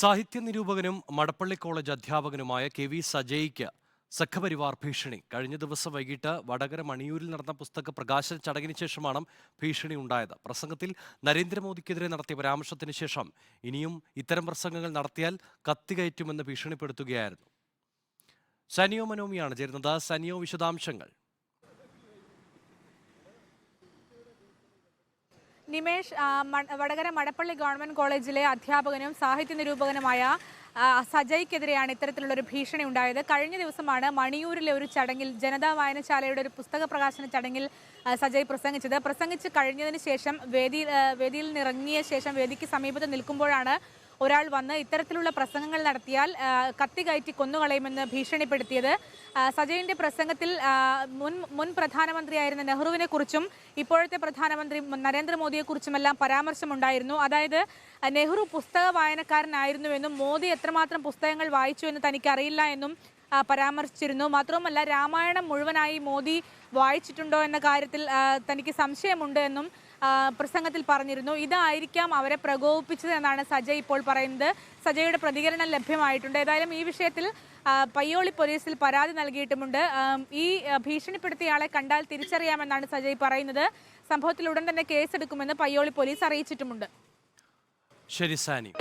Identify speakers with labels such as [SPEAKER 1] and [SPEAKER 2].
[SPEAKER 1] സാഹിത്യ നിരൂപകനും മടപ്പള്ളി കോളേജ് അധ്യാപകനുമായ കെ വി സജയ്ക്ക് സഖപരിവാർ ഭീഷണി. കഴിഞ്ഞ ദിവസം വൈകിട്ട് വടകര മണിയൂരിൽ നടന്ന പുസ്തക പ്രകാശന ചടങ്ങിന് ശേഷമാണ് ഭീഷണി ഉണ്ടായത്. പ്രസംഗത്തിൽ നരേന്ദ്രമോദിക്കെതിരെ നടത്തിയ പരാമർശത്തിന് ശേഷം ഇനിയും ഇത്തരം പ്രസംഗങ്ങൾ നടത്തിയാൽ കത്തി കത്തികയറ്റുമെന്ന് ഭീഷണിപ്പെടുത്തുകയായിരുന്നു. സനിയോ മനോമിയാണ് ചേരുന്നത്. സനിയോ വിശദാംശങ്ങൾ.
[SPEAKER 2] നിമേഷ് വടകര മടപ്പള്ളി ഗവൺമെന്റ് കോളേജിലെ അധ്യാപകനും സാഹിത്യ നിരൂപകനുമായ സജയ്ക്കെതിരെയാണ് ഇത്തരത്തിലുള്ള ഒരു ഭീഷണി ഉണ്ടായത്. കഴിഞ്ഞ ദിവസമാണ് മണിയൂരിലെ ഒരു ചടങ്ങിൽ ജനതാ വായനശാലയുടെ ഒരു പുസ്തക പ്രകാശന ചടങ്ങിൽ സജയ് പ്രസംഗിച്ചത്. പ്രസംഗിച്ച് കഴിഞ്ഞതിന് ശേഷം വേദി വേദിയിൽ നിറങ്ങിയ ശേഷം വേദിക്ക് സമീപത്ത് നിൽക്കുമ്പോഴാണ് ഒരാൾ വന്ന് ഇത്തരത്തിലുള്ള പ്രസംഗങ്ങൾ നടത്തിയാൽ കത്തി കയറ്റി കൊന്നുകളയുമെന്ന് ഭീഷണിപ്പെടുത്തിയത്. സജയിന്റെ പ്രസംഗത്തിൽ മുൻ മുൻ പ്രധാനമന്ത്രിയായിരുന്ന നെഹ്റുവിനെ കുറിച്ചും ഇപ്പോഴത്തെ പ്രധാനമന്ത്രി നരേന്ദ്രമോദിയെ കുറിച്ചുമെല്ലാം പരാമർശമുണ്ടായിരുന്നു. അതായത് നെഹ്റു പുസ്തക വായനക്കാരനായിരുന്നുവെന്നും മോദി എത്രമാത്രം പുസ്തകങ്ങൾ വായിച്ചു എന്ന് തനിക്കറിയില്ല എന്നും പരാമർശിച്ചിരുന്നു. മാത്രവുമല്ല രാമായണം മുഴുവനായി മോദി വായിച്ചിട്ടുണ്ടോ എന്ന കാര്യത്തിൽ തനിക്ക് സംശയമുണ്ട് എന്നും പ്രസംഗത്തിൽ പറഞ്ഞിരുന്നു. ഇതായിരിക്കാം അവരെ പ്രകോപിപ്പിച്ചത് എന്നാണ് സജയ് ഇപ്പോൾ പറയുന്നത്. സജയുടെ പ്രതികരണം ലഭ്യമായിട്ടുണ്ട്. ഏതായാലും ഈ വിഷയത്തിൽ പയ്യോളി പോലീസിൽ പരാതി നൽകിയിട്ടുമുണ്ട്. ഈ ഭീഷണിപ്പെടുത്തിയയാളെ കണ്ടാൽ തിരിച്ചറിയാമെന്നാണ് സജയ് പറയുന്നത്. സംഭവത്തിൽ ഉടൻ തന്നെ കേസെടുക്കുമെന്ന് പയ്യോളി പോലീസ് അറിയിച്ചിട്ടുമുണ്ട്.
[SPEAKER 1] ശരി സാനി.